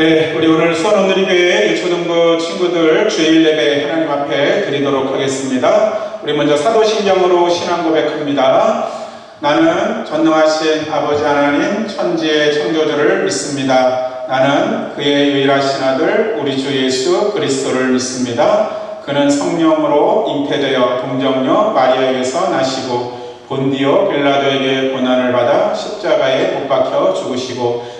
네, 우리 오늘 수원오늘리교회 초등부 친구들 주일 예배 하나님 앞에 드리도록 하겠습니다. 우리 먼저 사도신경으로 신앙 고백합니다. 나는 전능하신 아버지 하나님 천지의 창조주를 믿습니다. 나는 그의 유일하신 아들 우리 주 예수 그리스도를 믿습니다. 그는 성령으로 잉태되어 동정녀 마리아에게서 나시고 본디오 빌라도에게 고난을 받아 십자가에 못 박혀 죽으시고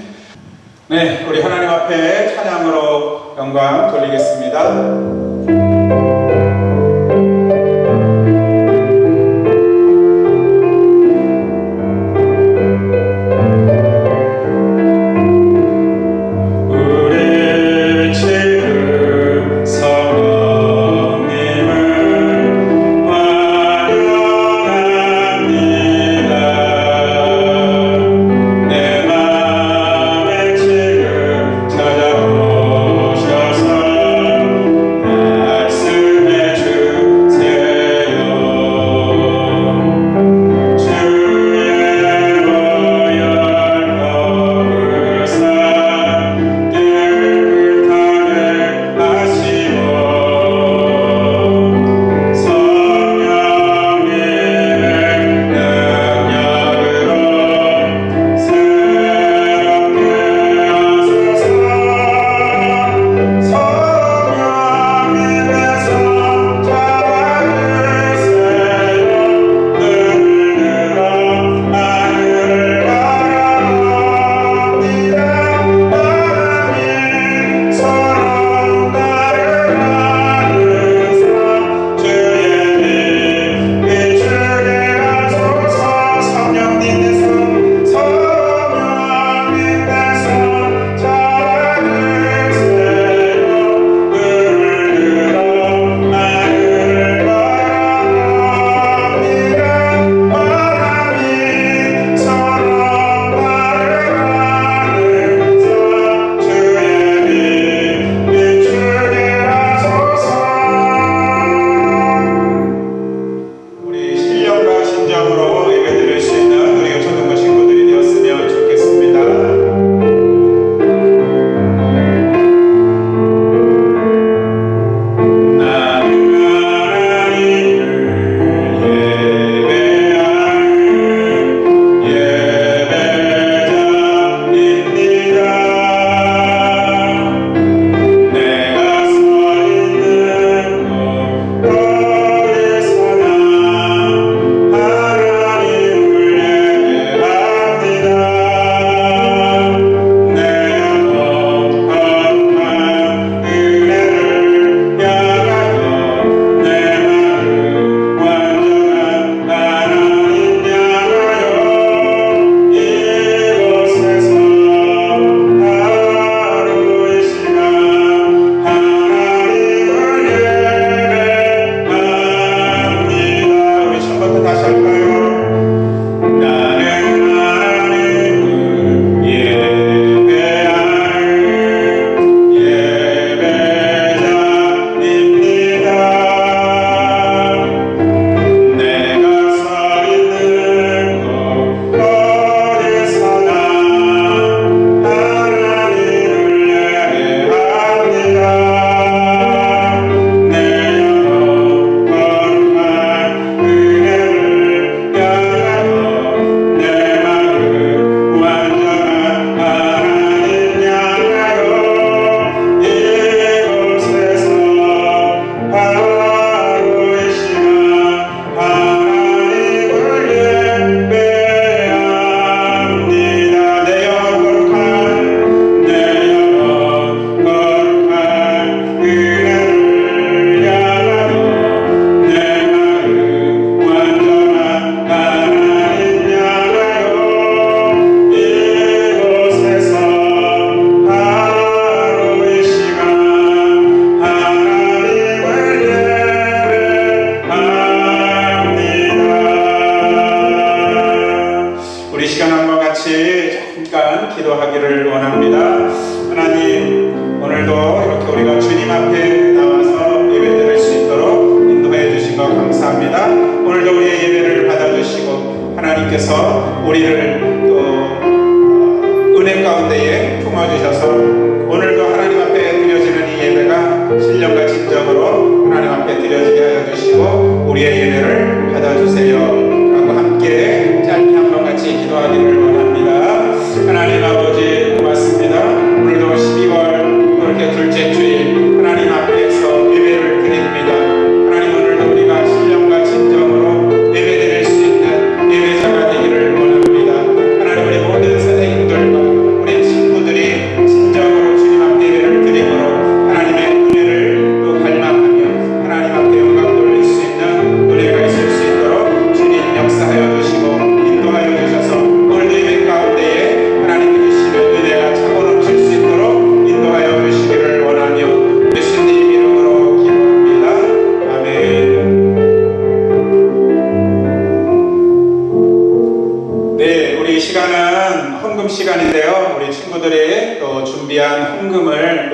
네, 우리 하나님 앞에 찬양으로 영광 돌리겠습니다.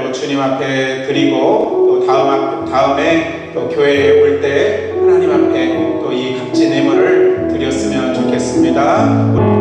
또 주님 앞에 드리고 또 다음 앞, 다음에 또 교회에 올 때 하나님 앞에 또 이 값진 예물을 드렸으면 좋겠습니다.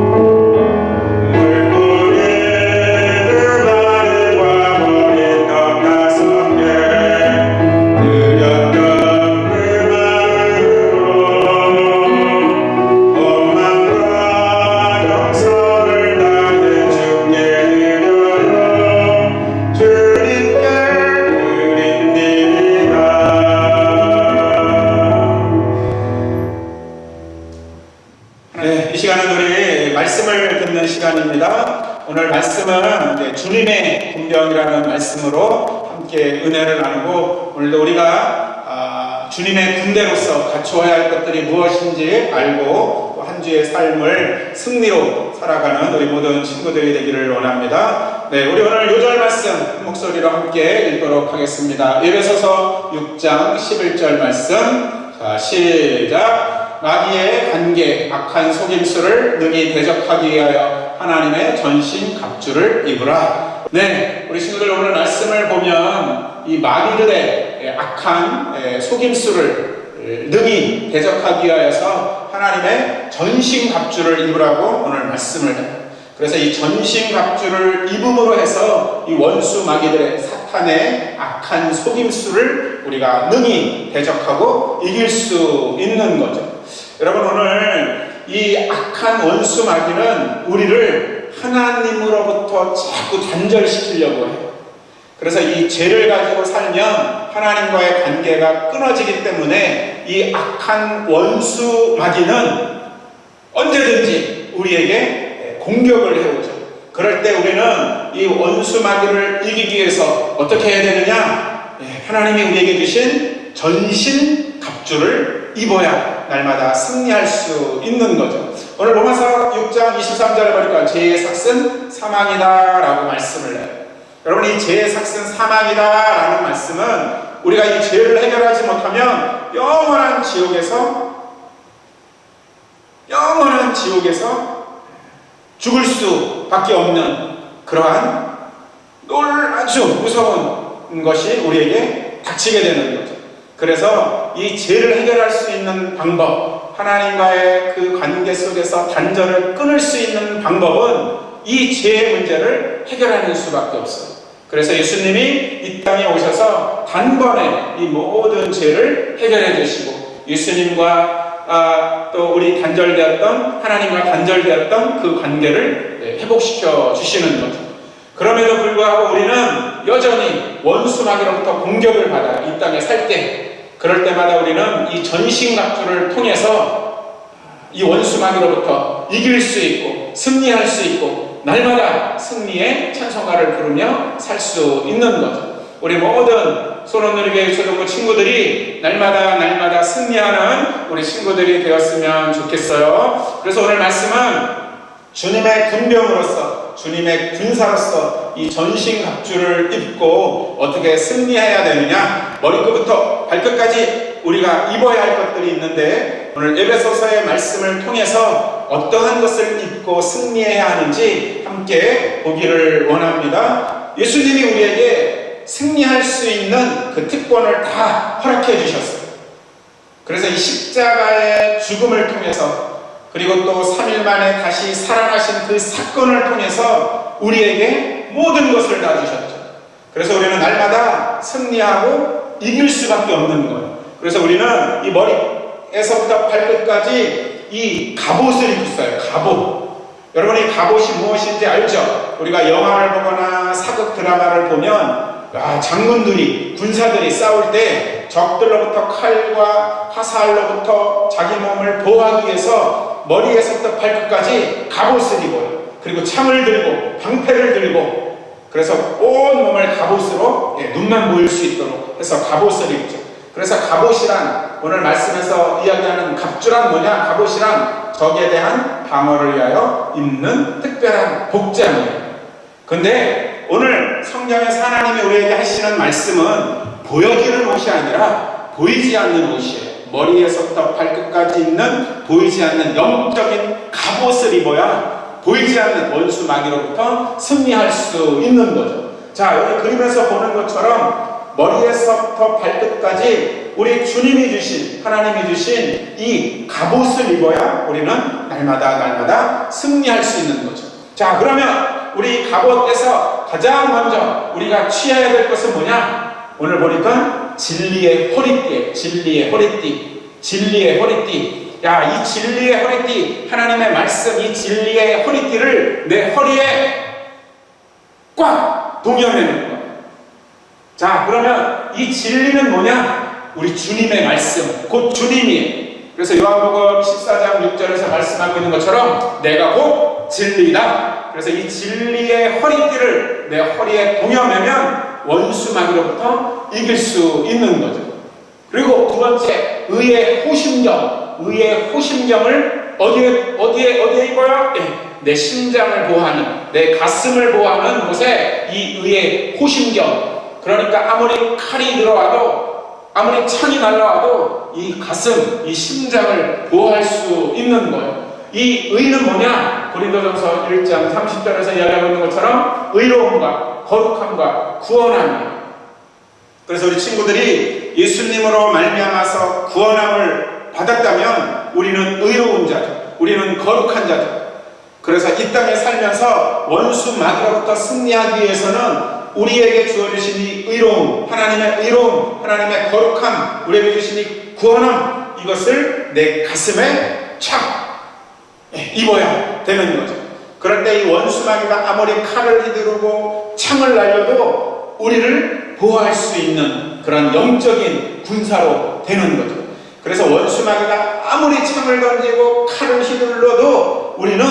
말씀은 주님의 군병이라는 말씀으로 함께 은혜를 나누고 오늘도 우리가 아, 주님의 군대로서 갖추어야 할 것들이 무엇인지 알고 또한 주의 삶을 승리로 살아가는 우리 모든 친구들이 되기를 원합니다. 네, 우리 오늘 요절 말씀 한 목소리로 함께 읽도록 하겠습니다. 예배소서 6장 11절 말씀. 자, 시작. 마귀의 관계, 악한 속임수를 능히 대적하기 위하여 하나님의 전신 갑주를 입으라. 네, 우리 친구들 오늘 말씀을 보면 이 마귀들의 악한 에, 속임수를 에, 능히 대적하기 위하여서 하나님의 전신 갑주를 입으라고 오늘 말씀을. 그래서 이 전신 갑주를 입음으로 해서 이 원수 마귀들의 사탄의 악한 속임수를 우리가 능히 대적하고 이길 수 있는 거죠. 여러분 오늘 이 악한 원수 마귀는 우리를 하나님으로부터 자꾸 단절시키려고 해요. 그래서 이 죄를 가지고 살면 하나님과의 관계가 끊어지기 때문에 이 악한 원수 마귀는 언제든지 우리에게 공격을 해오죠. 그럴 때 우리는 이 원수 마귀를 이기기 위해서 어떻게 해야 되느냐? 예, 하나님이 우리에게 주신 전신 갑주를 입어야 날마다 승리할 수 있는 거죠. 오늘 로마서 6장 23절에 보니까 죄의 삭은 사망이다 라고 말씀을 해요. 여러분 이 죄의 삭은 사망이다 라는 말씀은 우리가 이 죄를 해결하지 못하면 영원한 지옥에서 영원한 지옥에서 죽을 수밖에 없는 그러한 놀 아주 무서운 것이 우리에게 닥치게 되는 거죠. 그래서 이 죄를 해결할 수 있는 방법, 하나님과의 그 관계 속에서 단절을 끊을 수 있는 방법은 이 죄의 문제를 해결하는 수밖에 없어요. 그래서 예수님이 이 땅에 오셔서 단번에 이 모든 죄를 해결해 주시고 예수님과 아, 또 우리 단절되었던 하나님과 단절되었던 그 관계를 네, 회복시켜 주시는 거죠. 그럼에도 불구하고 우리는 여전히 원수마귀로부터 공격을 받아 이 땅에 살 때 그럴 때마다 우리는 이 전신갑주를 통해서 이 원수마귀로부터 이길 수 있고 승리할 수 있고 날마다 승리의 찬송가를 부르며 살 수 있는 거죠. 우리 모든 소원누리교회 초등부 친구들이 날마다 날마다 승리하는 우리 친구들이 되었으면 좋겠어요. 그래서 오늘 말씀은 주님의 군병으로서 주님의 군사로서 이 전신 갑주를 입고 어떻게 승리해야 되느냐 머리끝부터 발끝까지 우리가 입어야 할 것들이 있는데 오늘 에베소서의 말씀을 통해서 어떠한 것을 입고 승리해야 하는지 함께 보기를 원합니다. 예수님이 우리에게 승리할 수 있는 그 특권을 다 허락해 주셨어요. 그래서 이 십자가의 죽음을 통해서 그리고 또 3일 만에 다시 살아나신 그 사건을 통해서 우리에게 모든 것을 다 주셨죠. 그래서 우리는 날마다 승리하고 이길 수밖에 없는 거예요. 그래서 우리는 이 머리에서부터 발끝까지 이 갑옷을 입고 있어요. 갑옷. 여러분 이 갑옷이 무엇인지 알죠? 우리가 영화를 보거나 사극 드라마를 보면 아, 장군들이 군사들이 싸울 때 적들로부터 칼과 화살로부터 자기 몸을 보호하기 위해서 머리에서부터 발끝까지 갑옷을 입어요. 그리고 창을 들고 방패를 들고 그래서 온 몸을 갑옷으로 예, 눈만 보일 수 있도록 해서 갑옷을 입죠. 그래서 갑옷이란 오늘 말씀에서 이야기하는 갑주란 뭐냐? 갑옷이란 적에 대한 방어를 위하여 입는 특별한 복장이에요. 근데 오늘 성경에서 하나님이 우리에게 하시는 말씀은 보여지는 옷이 아니라 보이지 않는 옷이에요. 머리에서부터 발끝까지 있는 보이지 않는 영적인 갑옷을 입어야 보이지 않는 원수 마귀로부터 승리할 수 있는 거죠. 자, 여기 그림에서 보는 것처럼 머리에서부터 발끝까지 우리 주님이 주신 하나님이 주신 이 갑옷을 입어야 우리는 날마다 날마다 승리할 수 있는 거죠. 자, 그러면 우리 갑옷에서 가장 먼저 우리가 취해야 될 것은 뭐냐? 오늘 보니까 진리의 허리띠, 진리의 허리띠, 진리의 허리띠. 야, 이 진리의 허리띠, 하나님의 말씀, 이 진리의 허리띠를 내 허리에 꽉 동여매는 거야. 자, 그러면 이 진리는 뭐냐? 우리 주님의 말씀, 곧 주님이에요. 그래서 요한복음 14장 6절에서 말씀하고 있는 것처럼 내가 곧 진리다. 그래서 이 진리의 허리띠를 내 허리에 동여매면 원수 마귀로부터 이길 수 있는 거죠. 그리고 두 번째, 의의 호심경. 의의 호심경을 어디에, 어디에, 어디에 입어요? 예, 내 심장을 보호하는, 내 가슴을 보호하는 곳에 이 의의 호심경. 그러니까 아무리 칼이 들어와도, 아무리 창이 날라와도 이 가슴, 이 심장을 보호할 수 있는 거예요. 이 의는 뭐냐? 고린도전서 1장 30절에서 이야기하고 있는 것처럼 의로움과 거룩함과 구원함이에요. 그래서 우리 친구들이 예수님으로 말미암아서 구원함을 받았다면 우리는 의로운 자죠. 우리는 거룩한 자죠. 그래서 이 땅에 살면서 원수 마귀로부터 승리하기 위해서는 우리에게 주어주신 이 의로움, 하나님의 의로움, 하나님의 거룩함, 우리에게 주신 이 구원함, 이것을 내 가슴에 착 입어야 되는 거죠. 때이 원수 마귀가 아무리 칼을 휘두르고 창을 날려도 우리를 보호할 수 있는 그런 영적인 군사로 되는 거죠. 그래서 원수 마귀가 아무리 창을 던지고 칼을 휘둘러도 우리는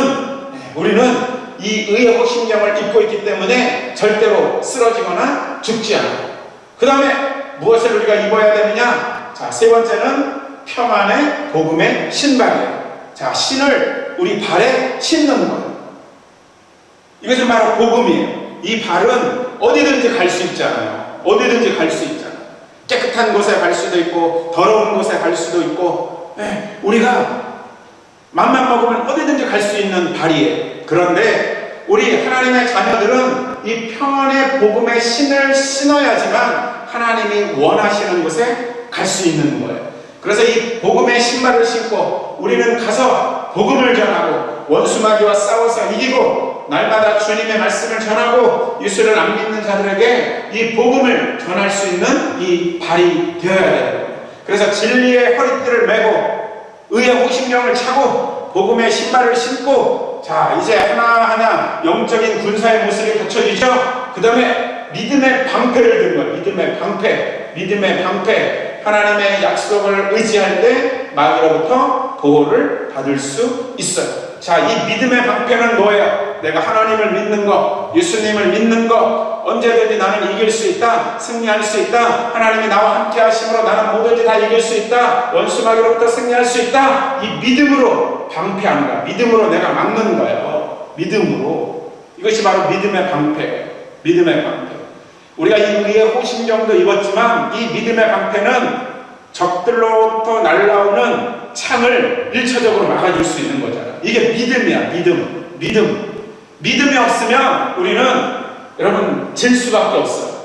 우리는 이 의의 호심경을 입고 있기 때문에 절대로 쓰러지거나 죽지 않아요. 그 다음에 무엇을 우리가 입어야 되느냐? 자, 세 번째는 평안의 복음의 신발이에요. 자, 신을 우리 발에 신는 거예요. 이것은 바로 복음이에요. 이 발은 어디든지 갈 수 있잖아요. 어디든지 갈 수 있잖아요. 깨끗한 곳에 갈 수도 있고, 더러운 곳에 갈 수도 있고, 예, 우리가 맘만 먹으면 어디든지 갈 수 있는 발이에요. 그런데 우리 하나님의 자녀들은 이 평안의 복음의 신을 신어야지만 하나님이 원하시는 곳에 갈 수 있는 거예요. 그래서 이 복음의 신발을 신고 우리는 가서 복음을 전하고 원수마귀와 싸워서 이기고 날마다 주님의 말씀을 전하고 예수를 안 믿는 자들에게 이 복음을 전할 수 있는 이 발이 되어야 돼요. 그래서 진리의 허리띠를 메고 의의 호심령을 차고 복음의 신발을 신고 자 이제 하나하나 영적인 군사의 모습이 갖춰지죠. 그 다음에 믿음의 방패를 든 거예요. 믿음의 방패, 믿음의 방패. 하나님의 약속을 의지할 때 마귀로부터 보호를 받을 수 있어요. 자, 이 믿음의 방패는 뭐예요? 내가 하나님을 믿는 것, 예수님을 믿는 것, 언제든지 나는 이길 수 있다, 승리할 수 있다, 하나님이 나와 함께 하심으로 나는 뭐든지 다 이길 수 있다, 원수마귀로부터 승리할 수 있다, 이 믿음으로 방패하는 거야. 믿음으로 내가 막는 거예요. 믿음으로. 이것이 바로 믿음의 방패예요. 믿음의 방패. 우리가 이 의의 호심경도 입었지만 이 믿음의 방패는 적들로부터 날라오는 창을 일차적으로 막아줄 수 있는 거잖아. 이게 믿음이야, 믿음. 믿음. 믿음이 없으면 우리는 여러분 질 수밖에 없어요.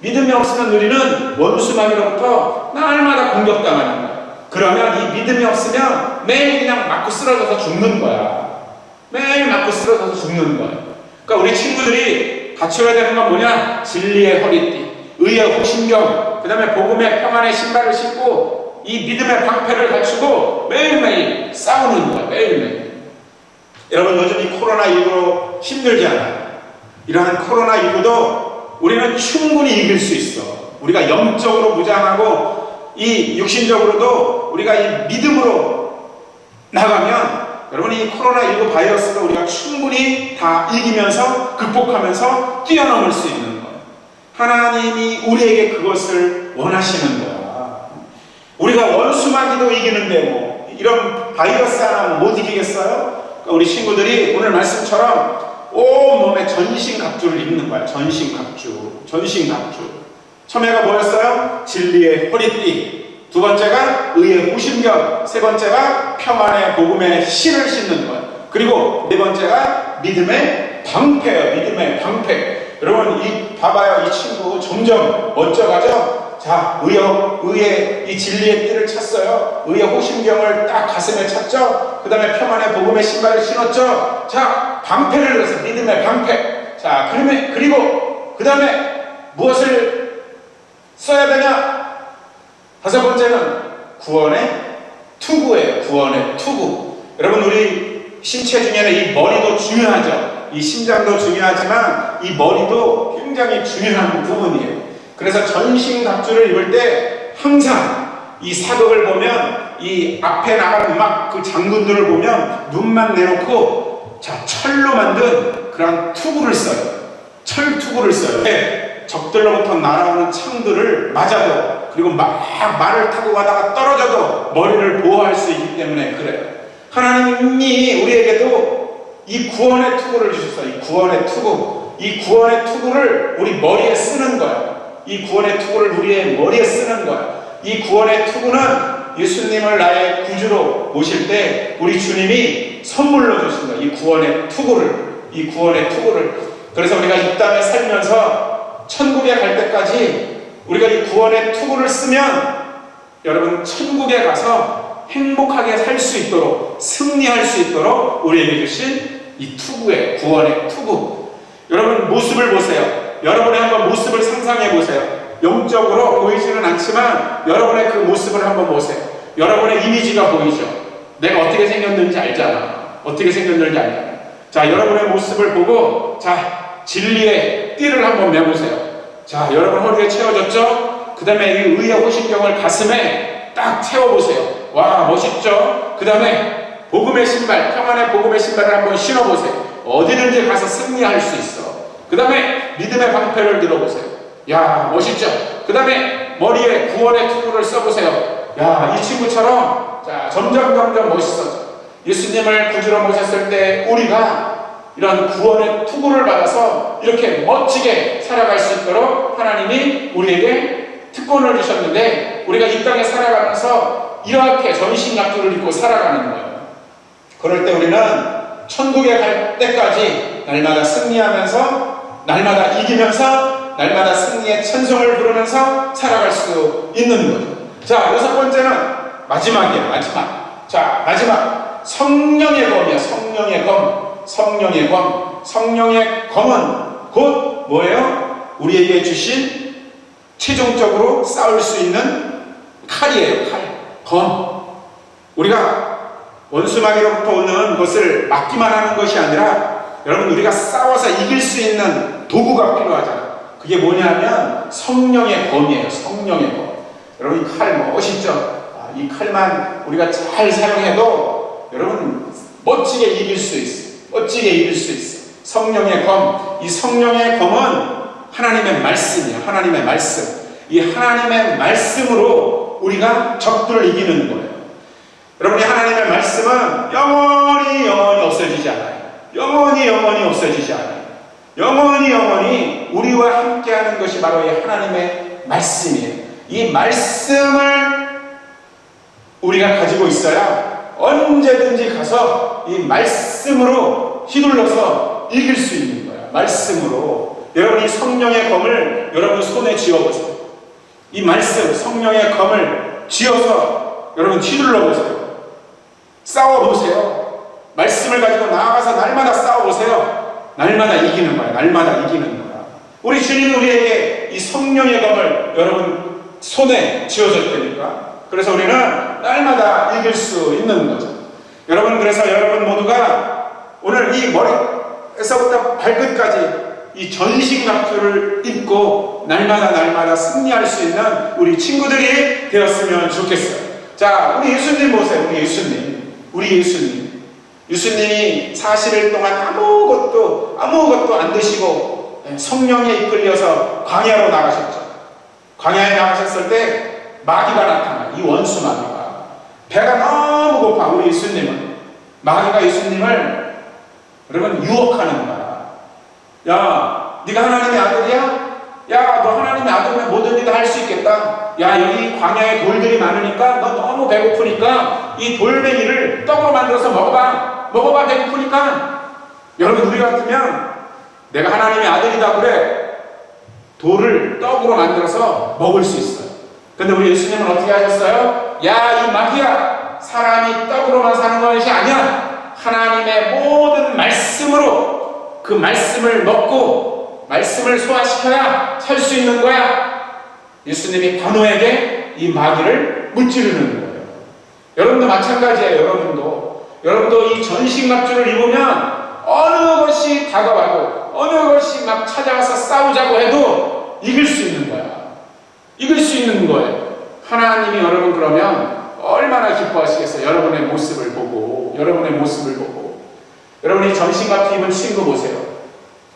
믿음이 없으면 우리는 원수마귀로부터 날마다 공격당하는 거야. 그러면 이 믿음이 없으면 매일 그냥 맞고 쓰러져서 죽는 거야. 매일 맞고 쓰러져서 죽는 거야. 그러니까 우리 친구들이 갖춰야 되는 건 뭐냐? 진리의 허리띠, 의의 호신경, 그 다음에 복음의 평안의 신발을 신고 이 믿음의 방패를 갖추고 매일매일 싸우는 거야. 매일매일. 여러분 요즘 이 코로나19로 힘들지 않아요? 이러한 코로나19도 우리는 충분히 이길 수 있어. 우리가 영적으로 무장하고 이 육신적으로도 우리가 이 믿음으로 나가면 여러분 이 코로나19 바이러스가 우리가 충분히 다 이기면서 극복하면서 뛰어넘을 수 있는 거예요. 하나님이 우리에게 그것을 원하시는 거야. 우리가 원수마귀도 이기는데 뭐 이런 바이러스 하나 못 이기겠어요? 그러니까 우리 친구들이 오늘 말씀처럼 온몸에 전신갑주를 입는 거야. 전신갑주. 전신갑주. 처음에가 뭐였어요? 진리의 허리띠. 두 번째가 의의 후심경. 세 번째가 평안의 복음의 신을 신는 거야. 그리고 네 번째가 믿음의 방패예요. 믿음의 방패. 여러분 이 봐봐요. 이 친구 점점 멋져가죠? 자, 의의, 의의 이 진리의 띠를 찼어요. 의의 호심경을 딱 가슴에 찼죠? 그 다음에 평안의 복음의 신발을 신었죠? 자, 방패를 넣어서 믿음의 방패. 자, 그러면, 그리고, 그 다음에 무엇을 써야 되냐? 다섯 번째는 구원의 투구예요. 구원의 투구. 여러분, 우리 신체 중에는 이 머리도 중요하죠. 이 심장도 중요하지만 이 머리도 굉장히 중요한 부분이에요. 그래서 전신갑주를 입을 때 항상 이 사극을 보면 이 앞에 나가는 막 그 장군들을 보면 눈만 내놓고 자 철로 만든 그런 투구를 써요. 철 투구를 써요. 네, 적들로부터 날아오는 창들을 맞아도 그리고 막 말을 타고 가다가 떨어져도 머리를 보호할 수 있기 때문에 그래요. 하나님이 우리에게도 이 구원의 투구를 주셨어요. 이 구원의 투구. 이 구원의 투구를 우리 머리에 쓰는 거예요. 이 구원의 투구를 우리의 머리에 쓰는 거야. 이 구원의 투구는 예수님을 나의 구주로 모실 때 우리 주님이 선물로 주신 거야. 이 구원의 투구를. 이 구원의 투구를. 그래서 우리가 이 땅에 살면서 천국에 갈 때까지 우리가 이 구원의 투구를 쓰면 여러분 천국에 가서 행복하게 살 수 있도록 승리할 수 있도록 우리에게 주신 이 투구의 구원의 투구. 여러분 모습을 보세요. 여러분의 한번 모습을 상상해 보세요. 영적으로 보이지는 않지만 여러분의 그 모습을 한번 보세요. 여러분의 이미지가 보이죠. 내가 어떻게 생겼는지 알잖아. 어떻게 생겼는지 알잖아. 자, 여러분의 모습을 보고 자, 진리의 띠를 한번 매보세요. 자, 여러분 허리에 채워졌죠? 그 다음에 이 의의 호신경을 가슴에 딱 채워보세요. 와, 멋있죠? 그 다음에 복음의 신발, 평안의 복음의 신발을 한번 신어보세요. 어디든지 가서 승리할 수 있어. 그 다음에 믿음의 방패를 들어보세요. 야, 멋있죠? 그 다음에 머리에 구원의 투구를 써보세요. 야, 이 친구처럼, 자, 점점 점점 멋있어져. 예수님을 구주로 모셨을 때 우리가 이런 구원의 투구를 받아서 이렇게 멋지게 살아갈 수 있도록 하나님이 우리에게 특권을 주셨는데 우리가 이 땅에 살아가면서 이렇게 전신갑주를 입고 살아가는 거예요. 그럴 때 우리는 천국에 갈 때까지 날마다 승리하면서 날마다 이기면서 날마다 승리의 천성을 부르면서 살아갈 수 있는 거죠. 자, 여섯 번째는 마지막이에요. 마지막. 자, 마지막. 성령의 검이야. 성령의 검. 성령의 검. 성령의 검은 곧 뭐예요? 우리에게 주신 최종적으로 싸울 수 있는 칼이에요. 칼. 검. 우리가 원수마귀로부터 오는 것을 막기만 하는 것이 아니라 여러분 우리가 싸워서 이길 수 있는 도구가 필요하잖아요. 그게 뭐냐면 성령의 검이에요. 성령의 검. 여러분 이 칼 멋있죠? 아, 이 칼만 우리가 잘 사용해도 여러분 멋지게 이길 수 있어. 멋지게 이길 수 있어. 성령의 검. 이 성령의 검은 하나님의 말씀이에요. 하나님의 말씀. 이 하나님의 말씀으로 우리가 적들을 이기는 거예요. 여러분이 하나님의 말씀은 영원히 영원히 없어지지 않아요. 영원히 영원히 없어지지 않아요. 영원히 영원히 우리와 함께하는 것이 바로 이 하나님의 말씀이에요. 이 말씀을 우리가 가지고 있어야 언제든지 가서 이 말씀으로 휘둘러서 이길 수 있는 거야. 말씀으로. 여러분 이 성령의 검을 여러분 손에 쥐어보세요. 이 말씀, 성령의 검을 쥐어서 여러분 휘둘러 보세요. 싸워보세요. 말씀을 가지고 나아가서 날마다 싸워보세요. 날마다 이기는 거야. 날마다 이기는 거야. 우리 주님은 우리에게 이 성령의 검을 여러분 손에 쥐어줬다니까. 그래서 우리는 날마다 이길 수 있는 거죠. 여러분, 그래서 여러분 모두가 오늘 이 머리에서부터 발끝까지 이 전신 갑주를 입고 날마다 날마다 승리할 수 있는 우리 친구들이 되었으면 좋겠어요. 자, 우리 예수님 보세요. 우리 예수님. 우리 예수님. 예수님이 40일 동안 아무것도, 아무것도 안 드시고 성령에 이끌려서 광야로 나가셨죠. 광야에 나가셨을 때 마귀가 나타나. 이 원수 마귀가. 배가 너무 고파. 우리 예수님은. 마귀가 예수님을 여러분 유혹하는 거야. 야, 네가 하나님의 아들이야? 야, 너 하나님의 아들이면 뭐든지 다 할 수 있겠다. 야, 여기 광야에 돌들이 많으니까 너 너무 배고프니까 이 돌멩이를 떡으로 만들어서 먹어봐. 먹어봐, 배고프니까. 여러분, 우리 같으면 내가 하나님의 아들이다 그래. 돌을 떡으로 만들어서 먹을 수 있어요. 근데 우리 예수님은 어떻게 하셨어요? 야, 이 마귀야! 사람이 떡으로만 사는 것이 아니야! 하나님의 모든 말씀으로 그 말씀을 먹고 말씀을 소화시켜야 살 수 있는 거야. 예수님이 단호에게 이 마귀를 무찌르는 거예요. 여러분도 마찬가지예요. 여러분도 여러분도 이 전신 갑주를 입으면 어느 것이 다가와도 어느 것이 막 찾아와서 싸우자고 해도 이길 수 있는 거야. 이길 수 있는 거예요. 하나님이 여러분 그러면 얼마나 기뻐하시겠어요. 여러분의 모습을 보고 여러분의 모습을 보고 여러분이 전신 갑주 입은 친구 보세요.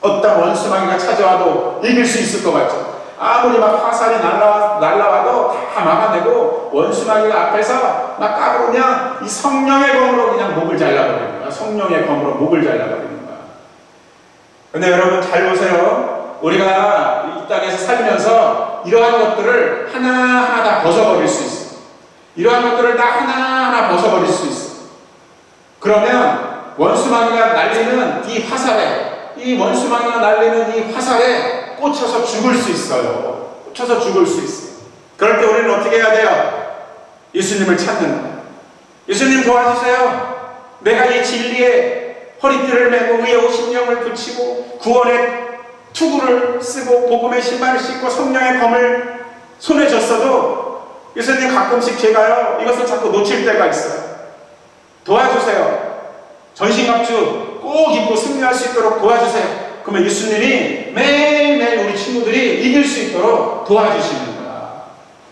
어떤 원수마귀가 찾아와도 이길 수 있을 것 같죠. 아무리 막 화살이 날라와, 날라와도 다 막아내고 원수마귀가 앞에서 막 까부르면 이 성령의 검으로 그냥 목을 잘라버리는 거야. 성령의 검으로 목을 잘라버리는 거야. 근데 여러분 잘 보세요. 우리가 이 땅에서 살면서 이러한 것들을 하나하나 다 벗어버릴 수 있어. 이러한 것들을 다 하나하나 벗어버릴 수 있어. 그러면 원수마귀가 날리는 이 화살에, 이 원수마귀가 날리는 이 화살에 꽂혀서 죽을 수 있어요. 꽂혀서 죽을 수 있어요. 그럴 때 우리는 어떻게 해야 돼요? 예수님을 찾는 거예요. 예수님 도와주세요. 내가 이 진리에 허리띠를 메고 의하고 심령을 붙이고 구원의 투구를 쓰고 복음의 신발을 신고 성령의 검을 손에 졌어도 예수님 가끔씩 제가요 이것을 자꾸 놓칠 때가 있어요. 도와주세요. 전신갑주 꼭 입고 승리할 수 있도록 도와주세요. 그러면 예수님이 매일매일 우리 친구들이 이길 수 있도록 도와주시는 거야.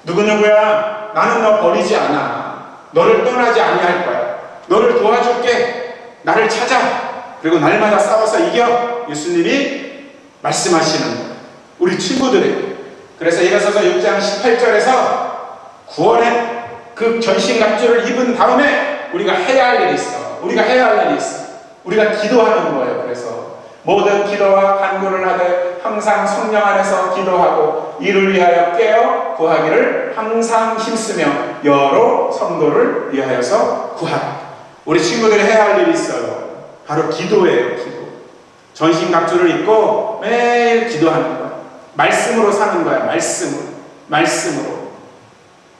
누구누구야? 나는 너 버리지 않아. 너를 떠나지 아니할 거야. 너를 도와줄게. 나를 찾아. 그리고 날마다 싸워서 이겨. 예수님이 말씀하시는 거야. 우리 친구들에게. 그래서 일어서서 6장 18절에서 구원의 그 전신 갑주를 입은 다음에 우리가 해야 할 일이 있어. 우리가 해야 할 일이 있어. 우리가 기도하는 거예요. 그래서 모든 기도와 간구를 하되 항상 성령 안에서 기도하고 이를 위하여 깨어 구하기를 항상 힘쓰며 여러 성도를 위하여서 구하라. 우리 친구들이 해야 할 일이 있어요. 바로 기도예요. 기도. 전신갑주를 입고 매일 기도하는 거야. 말씀으로 사는 거야. 말씀으로. 말씀으로.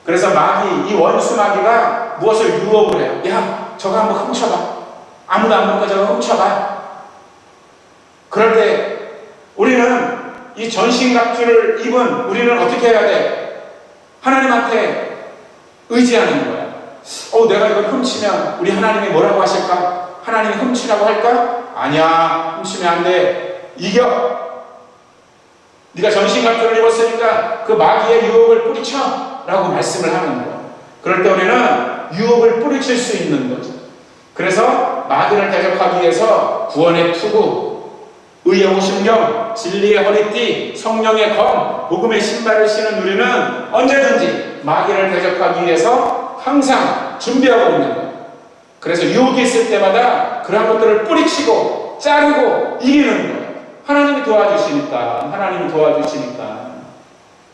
그래서 마귀, 이 원수 마귀가 무엇을 유혹을 해요? 야, 저거 한번 훔쳐봐. 아무도 안 볼까 저거 훔쳐봐. 그럴 때 우리는 이 전신갑주를 입은 우리는 어떻게 해야 돼? 하나님한테 의지하는 거야. 어, 내가 이걸 훔치면 우리 하나님이 뭐라고 하실까? 하나님이 훔치라고 할까? 아니야, 훔치면 안 돼. 이겨. 네가 전신갑주를 입었으니까 그 마귀의 유혹을 뿌리쳐. 라고 말씀을 하는 거야. 그럴 때 우리는 유혹을 뿌리칠 수 있는 거죠. 그래서 마귀를 대적하기 위해서 구원의 투구, 의의 오심경, 진리의 허리띠, 성령의 검, 복음의 신발을 신은 우리는 언제든지 마귀를 대적하기 위해서 항상 준비하고 있는 거예요. 그래서 유혹이 있을 때마다 그런 것들을 뿌리치고 자르고 이기는 거예요. 하나님이 도와주시니까, 하나님이 도와주시니까.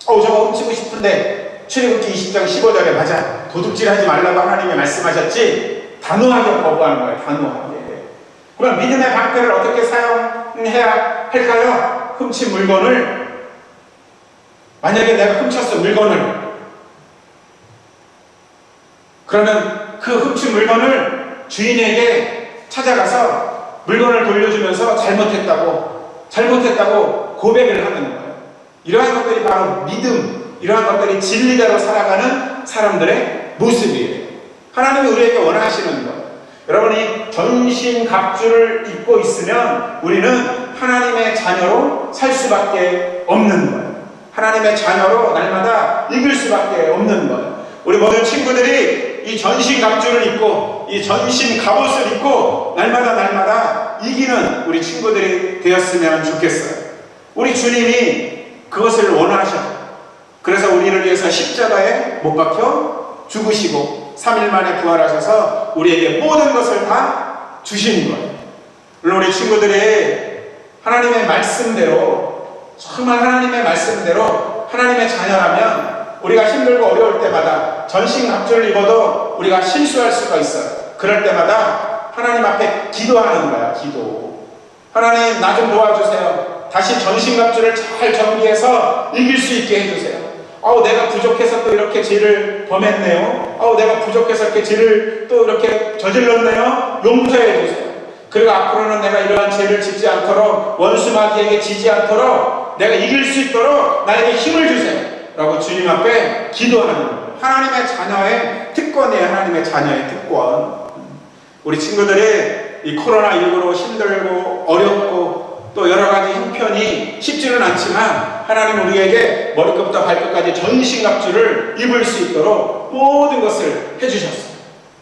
어, 저거 훔치고 싶은데 출애굽기 20장 15절에 맞아. 도둑질 하지 말라고 하나님이 말씀하셨지. 단호하게 거부하는 거예요. 단호하게. 그럼 믿음의 방패를 어떻게 사용 해야 할까요? 훔친 물건을 만약에 내가 훔쳤어 물건을 그러면 그 훔친 물건을 주인에게 찾아가서 물건을 돌려주면서 잘못했다고 잘못했다고 고백을 하는 거예요. 이러한 것들이 바로 믿음, 이러한 것들이 진리대로 살아가는 사람들의 모습이에요. 하나님이 우리에게 원하시는 것. 여러분 이 전신 갑주를 입고 있으면 우리는 하나님의 자녀로 살 수밖에 없는 거예요. 하나님의 자녀로 날마다 이길 수밖에 없는 거예요. 우리 모든 친구들이 이 전신 갑주를 입고 이 전신 갑옷을 입고 날마다 날마다 이기는 우리 친구들이 되었으면 좋겠어요. 우리 주님이 그것을 원하셔. 그래서 우리를 위해서 십자가에 못 박혀 죽으시고 3일 만에 부활하셔서 우리에게 모든 것을 다 주신 거예요. 우리 친구들이 하나님의 말씀대로 정말 하나님의 말씀대로 하나님의 자녀라면 우리가 힘들고 어려울 때마다 전신갑주를 입어도 우리가 실수할 수가 있어요. 그럴 때마다 하나님 앞에 기도하는 거야, 기도. 하나님 나 좀 도와주세요. 다시 전신갑주를 잘 정비해서 이길 수 있게 해주세요. 아우 내가 부족해서 또 이렇게 죄를 범했네요. 아우 내가 부족해서 이렇게 죄를 또 이렇게 저질렀네요. 용서해 주세요. 그리고 앞으로는 내가 이러한 죄를 짓지 않도록 원수 마귀에게 지지 않도록 내가 이길 수 있도록 나에게 힘을 주세요. 라고 주님 앞에 기도하는. 하나님의 자녀의 특권이에요. 하나님의 자녀의 특권. 우리 친구들이 이 코로나19로 힘들고 어렵고 또 여러 가지 형편이 쉽지는 않지만 하나님 우리에게 머리끝부터 발끝까지 전신갑주를 입을 수 있도록 모든 것을 해주셨어요.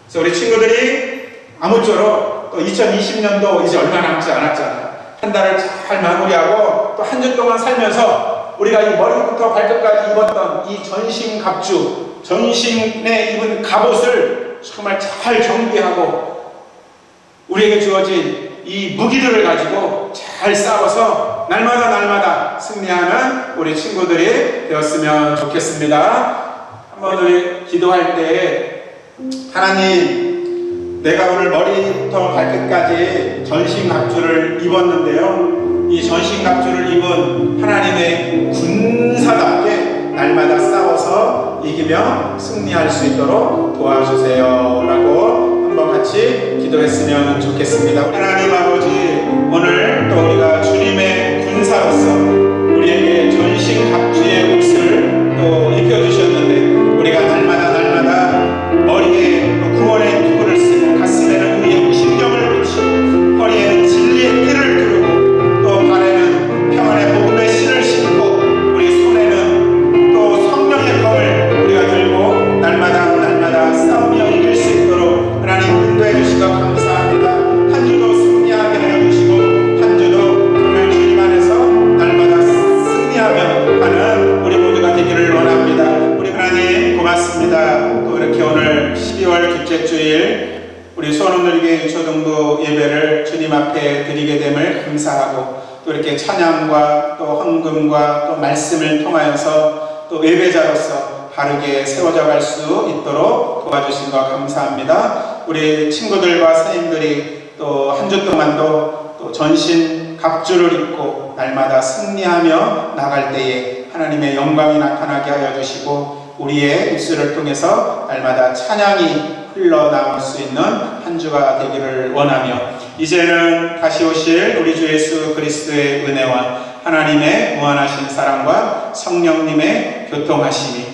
그래서 우리 친구들이 아무쪼록 또 2020년도 이제 얼마 남지 않았잖아요. 한 달을 잘 마무리하고 또 한 주 동안 살면서 우리가 이 머리부터 발끝까지 입었던 이 전신갑주, 전신에 입은 갑옷을 정말 잘 정비하고 우리에게 주어진 이 무기들을 가지고 잘 싸워서 날마다 날마다 승리하는 우리 친구들이 되었으면 좋겠습니다. 한번 우리 기도할 때 하나님 내가 오늘 머리부터 발끝까지 전신갑주를 입었는데요. 이 전신갑주를 입은 하나님의 군사답게 날마다 싸워서 이기며 승리할 수 있도록 도와주세요. 라고 같이 기도했으면 좋겠습니다. 하나님 아버지, 오늘 또 우리가 주님의 군사로서 전신 갑주를 입고 날마다 승리하며 나갈 때에 하나님의 영광이 나타나게 하여 주시고 우리의 입술을 통해서 날마다 찬양이 흘러나올 수 있는 한 주가 되기를 원하며 이제는 다시 오실 우리 주 예수 그리스도의 은혜와 하나님의 무한하신 사랑과 성령님의 교통하심이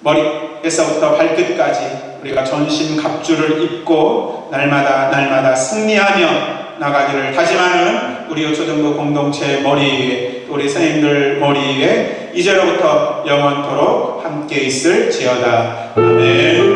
머리에서부터 발끝까지 우리가 전신 갑주를 입고 날마다 날마다 승리하며 나가기를. 다짐하는 우리 요초등부 공동체 머리 위에 또 우리 선생님들 머리 위에 이제로부터 영원토록 함께 있을 지어다. 아멘